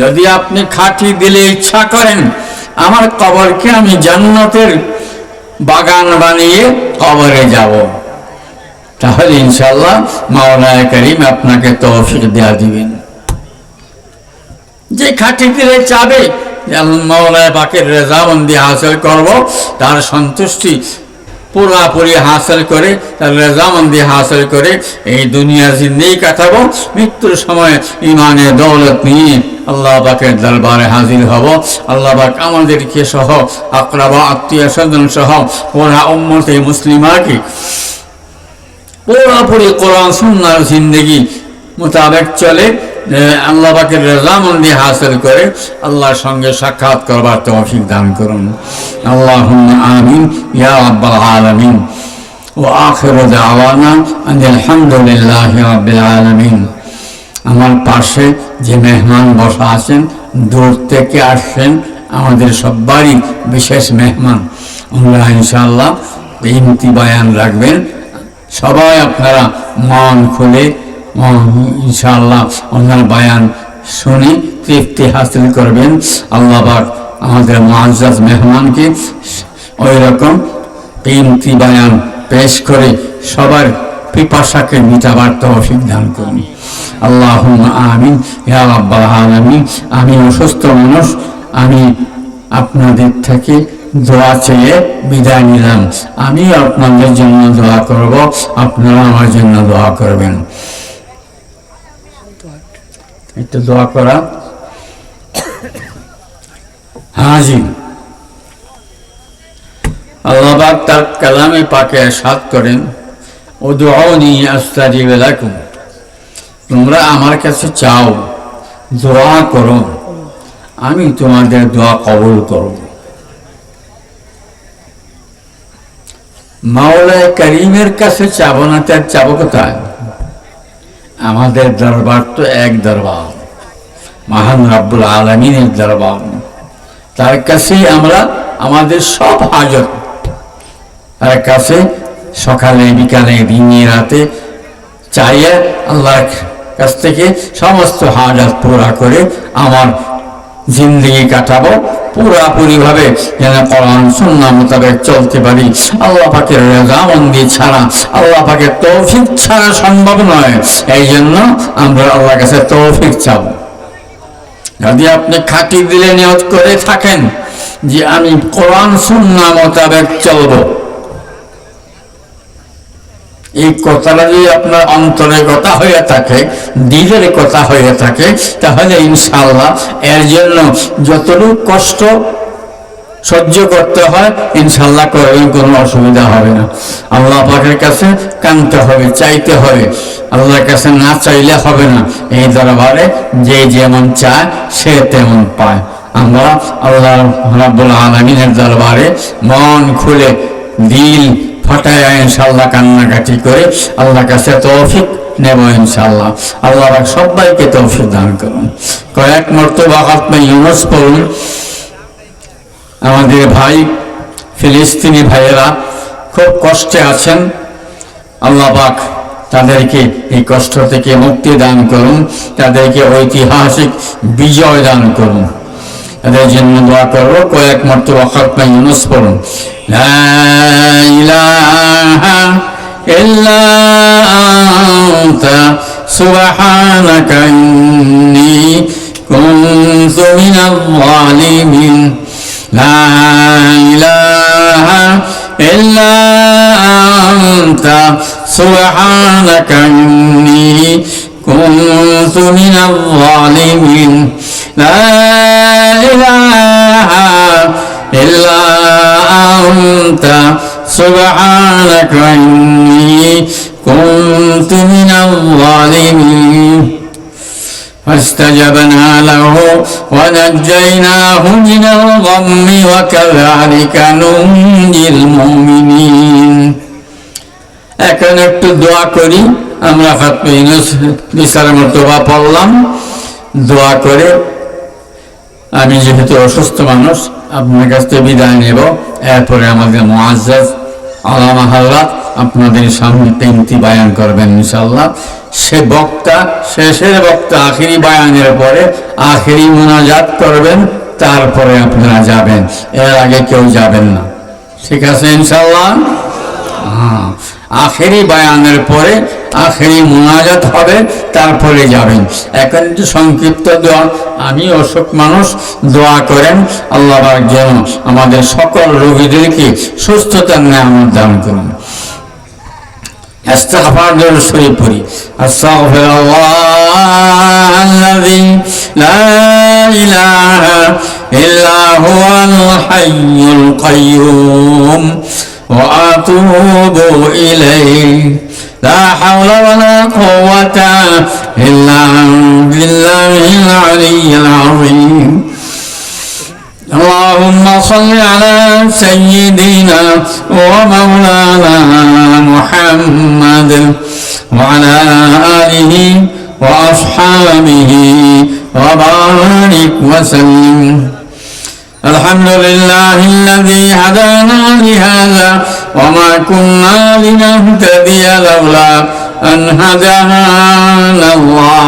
যদি আপনি খাঁটি দিলে ইচ্ছা করেন, আমার কবরকে আমি জান্নাতের বাগান বানিয়ে কবরে যাব। তাহলে ইনশাল্লাহ মাওলায় করিম আপনাকে তৌফিক দেওয়া দিবেন। যে খাঁটি দিলে চাবে মাওলায় পাকের রেজামন্দি হাসিল করব, তার সন্তুষ্টি পুরাপুরি হাসিল করে, তার রেজামন্দি হাসিল করে, এই দুনিয়ার জিন্দেই কাটাবো, মৃত্যুর সময় ইমানে দৌলত নিয়ে আল্লাহ পাকের দরবারে হাজির হব। আল্লাহ পাক আমাদেরকে সহ, আকরাবা, আত্মীয় স্বজন সহ ওরা উম্মতে মুসলিমাকে পুরোপুরি কোরআন সুন্নার জিন্দগি মোতাবেক চলে। আল্লাহ পাকের রেজামন্দি হাসিল করে আল্লাহর সঙ্গে সাক্ষাৎ করবার তৌফিক দান করুন। আল্লাহ আমিন, ইয়া রাব্বাল আলামিন। ও আখির দাওয়ানা আলহামদুলিল্লাহ রাব্বিল আলামিন। আমার পাশে যে মেহমান বসা আছেন, দূর থেকে আসছেন আমাদের সবারই বিশেষ মেহমান। আমরা ইনশাআল্লাহ ইমতি বয়ান রাখবেন। সবাই আপনারা মন খুলে ইনশাআল্লাহ ওনার বায়ান শুনে, তৃপ্তি হাসিল করবেন। আল্লাহ পাক আমাদের মহাজাজ মেহমানকে ওই রকম কিমতি বয়ান পেশ করে সবার পিপাসাকে মিটাবার তৌফিক দান করুন। আল্লাহ আমিন। ইয়া আমি অসুস্থ মানুষ, আমি আপনাদের থেকে দোয়া চেয়ে বিদায় নিলাম। আমি আপনাদের জন্য দোয়া করব আপনারা আমার জন্য দোয়া করবেন। একটু দোয়া করা। হাজির। আল্লাহবাক তার কালামে পাকে সাত করেন ও দোয়াওনি আস্তাজিব লাকুম। তোমরা আমার কাছে চাও, দোয়া করো। আমি তোমাদের দোয়া কবুল করব। মাওলায় করিমের কাছে চাবো না, তার চাবো কোথায়? আমাদের দরবার তো এক দরবার, মহান রাব্বুল আলমিনের দরবার। তার কাছেই আমরা আমাদের সব হাজত। তার কাছে সকালে, বিকালে, দিনে, রাতে চাইয়ে আল্লাহর কাছ থেকে সমস্ত হাজাত পুরা করে আমার জিন্দগি কাটাবো। পুরাপুরিভাবে যেন কোরআন সুন্না মোতাবেক চলতে পারি। আল্লাহ পাকের রেজামন্দি ছাড়া, আল্লাহ পাকের তৌফিক ছাড়া সম্ভব নয়। এই জন্য আমরা আল্লাহর কাছে তৌফিক চাব। যদি আপনি খাটি দিলে নিয়োগ করে থাকেন যে আমি কোরআন সুন্না মোতাবেক চলব। এই কথাটা যদি আপনার অন্তরের কথা হয়ে থাকে, দিলের কথা হয়ে থাকে, তাহলে ইনশাল্লাহ এর জন্য যতটুকু কষ্ট সহ্য করতে হয় ইনশাল্লাহ কোনো অসুবিধা হবে না। আল্লাহ পাকের কাছে কানতে হবে, চাইতে হবে। আল্লাহর কাছে না চাইলে হবে না। এই দরবারে যে যেমন চায়, সে তেমন পায়। আমরা আল্লাহ রাব্বুল আলমিনের দরবারে মন খুলে দিল ফাটায় ইনশাল্লাহ কান্নাকাটি করে আল্লাহর কাছে তৌফিক নেব ইনশাল্লাহ আল্লাহ সবাইকে তৌফিক দান করুন। কয়েক পড়ুন। আমাদের ভাই, ফিলিস্তিনি ভাইয়েরা খুব কষ্টে আছেন। আল্লাহ পাক তাদেরকে এই কষ্ট থেকে মুক্তি দান করুন। তাদেরকে ঐতিহাসিক বিজয় দান করুন। তাদের জন্য দোয়া করবো কয়েক মর্ত ওয়াকাত না ইউনুস পড়ুন লা ইলাহা ইল্লা আনতা সুবহানাকা ইন্নী কুনতু মিনাল জালিমিন لا إله إلا أنت سبحانك إني كنت من الظالمين لا إله إلا أنت سبحانك إني كنت من الظالمين فاستجبنا له ونجيناه من الغم وكذلك ننجي المؤمنين এখন একটু দোয়া করি আমরা ফাতমা ইউনুস বিসার মর্তবা পড়লাম দোয়া করে আমি যেহেতু অসুস্থ মানুষ, আপনার কাছ থেকে বিদায় নেব। এরপরে আমাদের মোয়াজ্জাজ আলামা হাল্লাত আপনাদের সামনে তিনটি বায়ান করবেন ইনশাল্লাহ সে বক্তা, শেষের বক্তা, আখেরি বায়ানের পরে আখেরি মোনাজাত করবেন, তারপরে আপনারা যাবেন। এর আগে কেউ যাবেন না। ঠিক আছে ইনশাল্লাহ হ্যাঁ। আখেরি বায়ানের পরে আখেরি মোনাজাত হবে তারপরে যাবেন এখন একটু সংক্ষিপ্ত দোয়া আমি অসুখ মানুষ দোয়া করেন আল্লাহ পাক যেন আমাদের সকল রোগীদেরকে সুস্থতার নেয়ামত দান করুন استغفر ذو شريف استغفر الله الذي لا اله الا هو الحي القيوم وأتوب إليه. لا حول ولا قوة إلا بالله العلي العظيم. اللهم صل على سيدنا ومولانا محمد وعلى آله وأصحابه وبارك وسلم. الحمد لله الذي هدانا لهذا وما كنا لنهتدي لولا أن هدانا الله